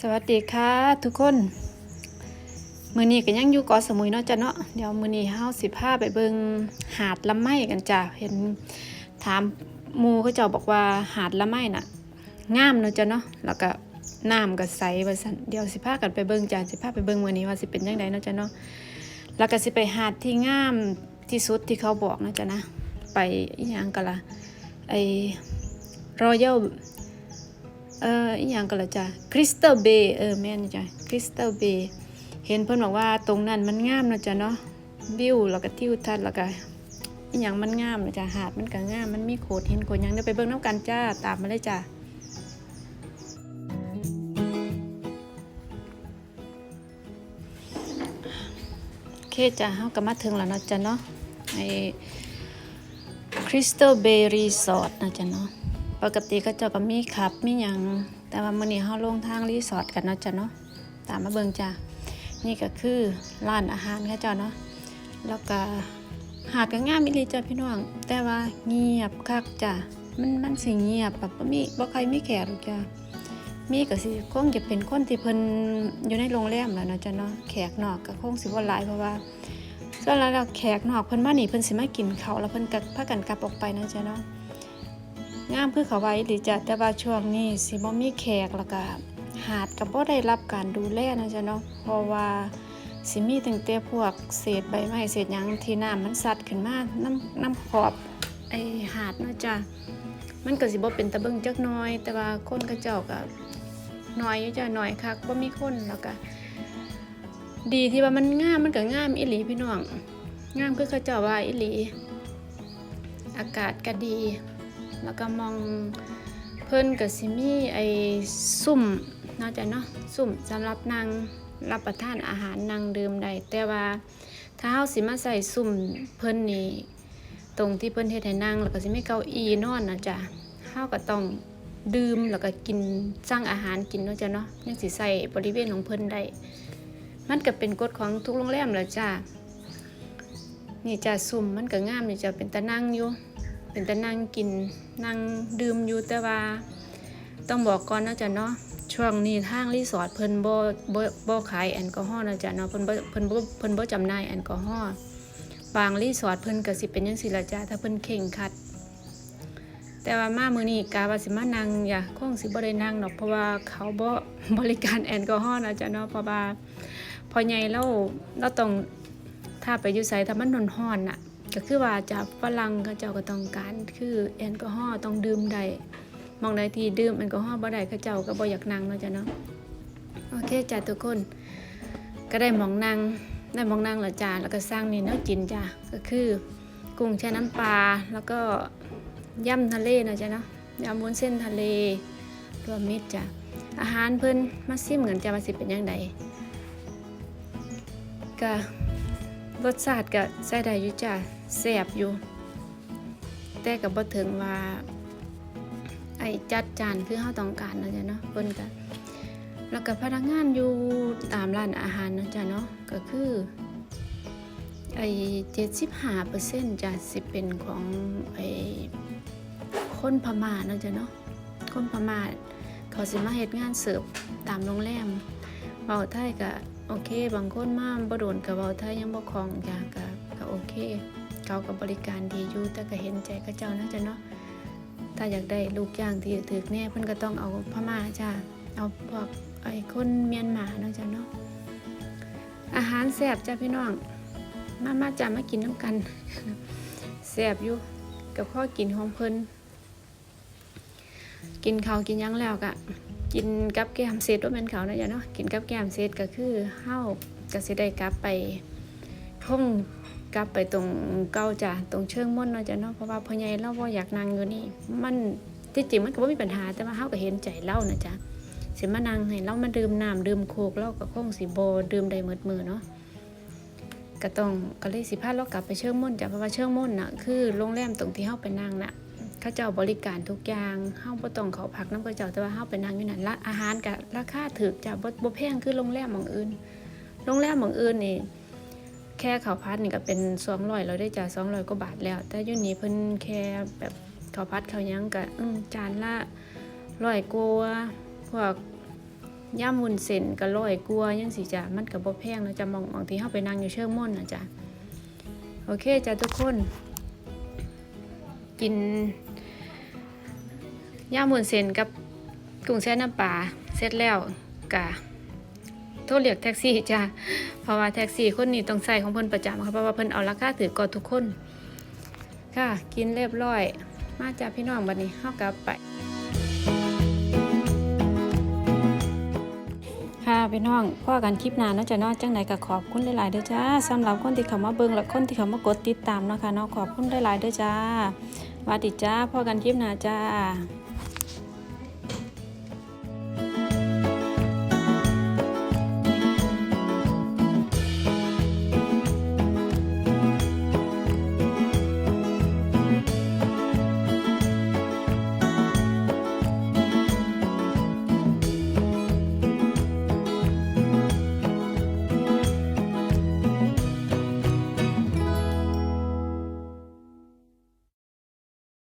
สวัสดีค่ะทุกคนมือนี้ก็ยังอยู่เกาะสมุยเนาะจ้ะเนาะเดี๋ยวมือนี้เฮาสิพาไปเบิงหาดละไม้กันจ้ะเห็นถามมูเขาเจ้าบอกว่าหาดละไม้น่ะงามเนาะจ้ะเนาะแล้วก็น้ำก็ใสว่าซั่นเดี๋ยวสิพากันไปเบิงจ้ะสิพาไปเบิงมือนี้ว่าสิเป็นจังไดเนาะจ้ะเนาะแล้วก็สิไปหาดที่งามที่สุดที่เขาบอกเนาะจ้ะนะไปอีหยังกันละไอรอยัล เอ่ออีหยังก็ละจ้ะคริสตัลเบย์เออแม่นจ้ะคริสตัลเบย์เห็นเพิ่นบอกว่าตรงนั้นมันงามนะจ้ะเนาะวิวแล้วก็ทิวทัศน์แล้วก็อีหยังมันงามนะจ้ะหาดมันก็งามมันมีโขดหินโขดหยังเดี๋ยวไปเบิ่งน้ำกันจ้าตามมาเลยจ้ะโอเคจ้ะเฮาก็มาถึงแล้วเนาะจ้ะเนาะไอ้คริสตัลเบย์รีสอร์ทนะจ้ะเนาะ ปกติก็เจ้าก็มีขับมีหยังแต่ว่ามื้อนี้เฮาลงทางรีสอร์ทกันเนาะจ้ะเนาะตามมาเบิ่งจ้ะนี่ก็คือร้านอาหารค่ะเจ้าเนาะแล้วก็หาดก็งามอีหลีจ้ะพี่น้อง แต่ว่าเงียบคักจ้ะมันมันสิเงียบแบบบ่มีบ่ใครมีแขกหรอกจ้ะมีก็สิคงจะเป็นคนที่เพิ่นอยู่ในโรงแรมแหล้วเนาะจ้ะเนาะแขกนอกก็คงสิบ่หลายเพราะว่าส่วนหลายแล้วแขกนอกเพิ่นมานี่เพิ่นสิมากินข้าวแล้วเพิ่นก็พากันกลับออกไปนะจ้ะเนาะ งามคือเขาไว้หรือจะแต่ว่าช่วงนี้สิบ่มีแขกแล้วก็หาดก็บ่ได้รับการดูแลนะจ๊ะเนาะเพราะว่าสิมีตั้งแต่พวกเศษใบไม้เศษหยังที่น้ำมันซัดขึ้นมาน้ำน้ำขอบไอหาดเนาะจ้ะมันก็สิบ่เป็นตะเบิงจักหน้อย แต่ว่าคนก็เจ้าก็น้อยอยู่จ้ะน้อยคักบ่มีคนแล้วก็ดีที่ว่ามันงามมันก็งามอีหลีพี่น้องงามคือเขาเจ้าว่าอีหลี อากาศก็ดี แล้วก็มองเพิ่นกับซิมี่ไอ้ซุ่มนาะจ้ะเนาะซุ่มสำหรับนั่งรับประทานอาหารนั่งดื่มได้แต่ว่าถ้าเฮาสิมาใส่ซุ่มเพิ่นนี่ตรงที่เพิ่นเฮ็ดให้นั่งแล้วก็สิมีเก้าอี้นอนนะจ้ะเฮาก็ต้องดื่มแล้วก็กินสั่งอาหารกินเนาะจ้ะเนาะยังสิใส่บริเวณของเพิ่นได้ มันก็เป็นกฎของทุกโรงแรมแหละจ้ะนี่จ้ะซุ่มมันก็งามนี่จ้ะเป็นตะนั่งอยู่ เป็นแต่นั่งกินนั่งดื่มอยู่แต่ว่า ต้องบอกก่อนนะจ๊ะเนาะช่วงนี้ทางรีสอร์ทเพิ่นบ่บ่บ่ขายแอลกอฮอล์นะจ๊ะเนาะเพิ่นบ่เพิ่นบ่เพิ่นบ่จำหน่ายแอลกอฮอล์บางรีสอร์ทเพิ่นก็สิเป็นจังซี่ละจ้ะถ้าเพิ่นเข่งคัด แต่ว่ามามื้อนี้กาว่าสิมานั่งอย่าคงสิบ่ได้นั่งดอกเพราะว่าเขาบ่บริการแอลกอฮอล์นะจ๊ะเนาะเพราะว่าพอใหญ่เราเราต้องถ้าไปอยู่ไสถ้ามันร้อนๆน่ะ ก็คือว่าจะฝรั่งเขาเจ้าก็ต้องการคือแอลกอฮอล์ต้องดื่มได้มองใดที่ดื่มแอลกอฮอล์บ่ได้เขาเจ้าก็บ่อยากนั่งเนาะจ้ะเนาะโอเคจ้ะทุกคน ก็ได้หมองนั่งได้หมองนั่งแล้วจ้าแล้วก็สร้างนี่เนาะกินจ้ะก็คือกุ้งแช่น้ำปลาแล้วก็ย่ำทะเลเนาะจ้ะเนาะยำวุ้นเส้นทะเลรวมมิตรจ้ะอาหารเพิ่นมาซิมเหมือนจะมาสิเป็นยังไงก็ รสชาติก็ใส่ได้อยู่จ้ะแซ่บอยู่ แต่ก็บ่ถึงว่า ไอ้จัดจานคือเฮาต้องการเนาะจ้ะเนาะเพิ่นก็แล้วก็พนักงานอยู่ตามร้านอาหารเนาะจ้ะเนาะก็คือไอ้75%จ้ะสิเป็นของไอ้คนพม่าเนาะจ้ะเนาะคนพม่าเขาสิมาเฮ็ดงานเสิร์ฟตามโรงแรมเว้าไทยก็ โอเค บางคนมาบ่โดนกับเว้าไทยยังบ่คล่องจ้ะก็ก็โอเค เขาก็บบริการดีอยู่แต่ก็เห็นใจเขาเจ้านะจ๊ะเนาะถ้าอยากได้ลูกจ้างที่ถึกแน่เพิ่นก็ต้องเอาพม่าจ้ะเอาพวกไอ้คนเมียนมาเนาะจ้ะเนาะอาหารแซ่บจ้ะพี่น้อง มามาจ้ะมากินน้ำกันแซ่บอยู่กับข้อกินของเพิ่นกินข้าวกินยังแล้วก็ กินกับแก้มเซตว่าแม่นเขานะจ๊ะเนาะกินกับแก้มเซตก็คือเฮาก็สิได้กลับไปคงกลับไปตรงเก่าจ้ะตรงเชิงม่อนเนาะจ้ะเนาะเพราะว่าพ่อใหญ่เราบ่อยากนั่งอยู่นี่ มันที่จริงมันก็บ่มีปัญหาแต่ว่าเฮาก็เห็นใจเรานะจ๊ะเสิมานั่งให้เรามาดื่มน้ำดื่มโคกเราก็คงสิบ่ดื่มได้หมดมือเนาะก็ต้องก็เลยสิพาเรากลับไปเชิงม่อนจ้ะเพราะว่าเชิงม่อนน่ะคือโรงแรมตรงที่เฮาไปนั่งน่ะ เขาเจ้าบริการทุกอย่างเฮาบ่ต้องเขาพักน้ำเขาเจ้าแต่ว่าเฮาไปนั่งอยู่นั่นละอาหารกับราคาถูกจ้ะบ่บ่แพงคือโรงแรมหม่องอื่น โรงแรมหม่องอื่นนี่แค่ข้าวผัดนี่ก็เป็น200แล้วได้จ้ะ200กว่าบาทแล้ว แต่ยู่นี่เพิ่นแค่แบบเขาวผัดข้ายังก็อืมจานละ100กว่าพวกย่ามุนเส้นก็ร้อยกว่ายังสิจ้ะมันก็บ่แพงเนาะจ้ะมองบางทีเฮาไปนั่งอยู่เชิงม่อนนะจ้ะโอเคจ้ะทุกคน กิน ย่ามวุ้นเส้นกับกุ้งแช่น้ำปลาเสร็จแล้วกะโทรเรียกแท็กซี่จ้ะเพราะว่าแท็กซี่คนนี้ต้องใส่ของเพิ่นประจำค่ะเพราะว่าเพิ่นเอาราคาถือกว่าทุกคน ค่ะ กินเรียบร้อย มาจ้าพี่น้องบัดนี้เฮากลับไป ค่ะพี่น้องพ่อกันคลิปนาเนาจะนอกจังไหนก็ขอบคุณหลายๆเด้อจ้าสำหรับคนที่เข้ามาเบิ่งและคนที่เข้ามากดติดตามเนาะค่ะเนาะขอบคุณหลายๆเด้อจ้าวัสดีจ้าพ่อกันคลิปนาจ้า